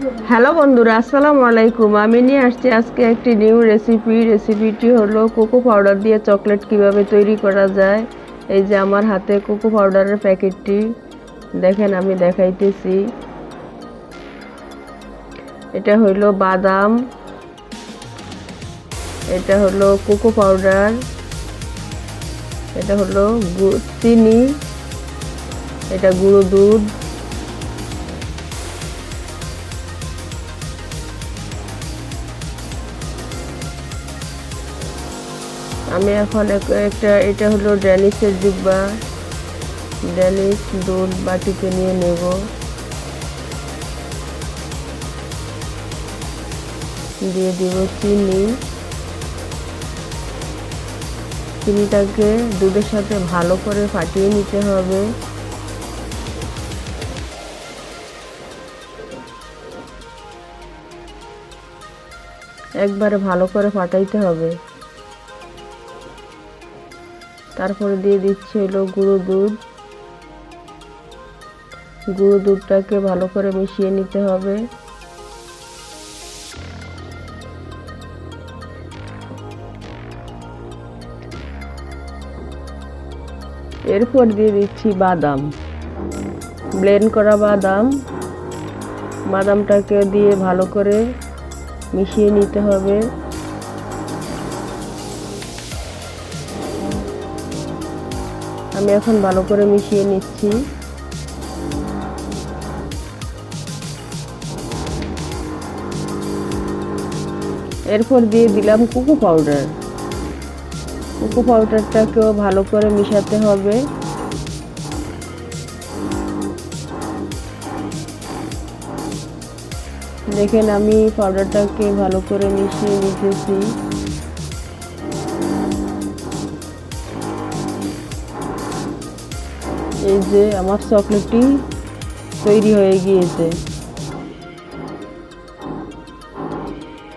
Hello বন্ধুরা, আসসালামু আলাইকুম। আমি নিয়ে আসছি আজকে একটি নিউ রেসিপি। রেসিপিটি হলো কোকো পাউডার দিয়ে চকলেট কীভাবে তৈরি করা যায়। এই যে আমার হাতে কোকো পাউডারের প্যাকেটটি। দেখেন, আমি দেখাইতেছি। এটা হলো বাদাম। এটা হলো কোকো পাউডার। এটা হলো চিনি। এটা গুঁড়ো দুধ। আমি এখন এক- একটা, এটা হলো ড্যানিসের ডিব্বা ড্যানিস দুধ বাটিতে নিয়ে নেব। দিয়ে দিব চিনি। চিনিটাকে দুধের সাথে ভালো করে ফাটিয়ে নিতে হবে। একবারে ভালো করে ফাটাইতে হবে। তারপরে দিয়ে দিচ্ছি হলো গুঁড়ো দুধ। গুঁড়ো দুধটাকে ভালো করে মিশিয়ে নিতে হবে। এরপর দিয়ে দিচ্ছি বাদাম। ব্লেন্ড করা বাদাম। বাদামটাকে দিয়ে ভালো করে মিশিয়ে নিতে হবে। আমি এখন ভালো করে মিশিয়ে নিচ্ছি। এরপর দিয়ে দিলাম কোকো পাউডার। কোকো পাউডারটাকেও ভালো করে মিশাতে হবে। দেখেন আমি পাউডারটাকে ভালো করে মিশিয়ে নিতেছি। এই যে আমার চকলেটটি তৈরি হয়ে গিয়েছে।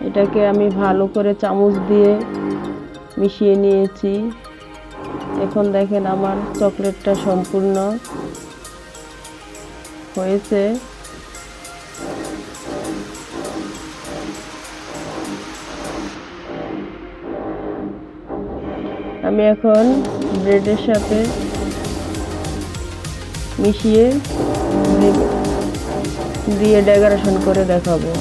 এটাকে আমি ভালো করে চামচ দিয়ে মিশিয়ে নিয়েছি। এখন দেখেন আমার চকলেটটা সম্পূর্ণ হয়েছে। আমি এখন ব্রেডের সাথে মিশিয়ে দিয়ে ডেকোরেশন করে দেখাবো।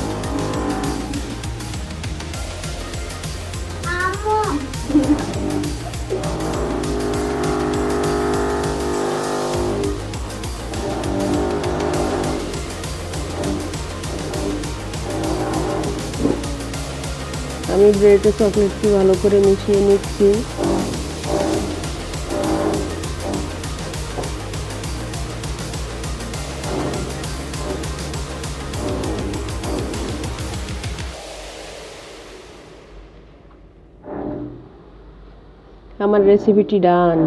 আমি ব্রেডে চকলেটটি ভালো করে মিশিয়ে নিচ্ছি। আমার রেসিপিটি ডান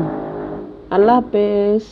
আল্লাহ হাফেজ।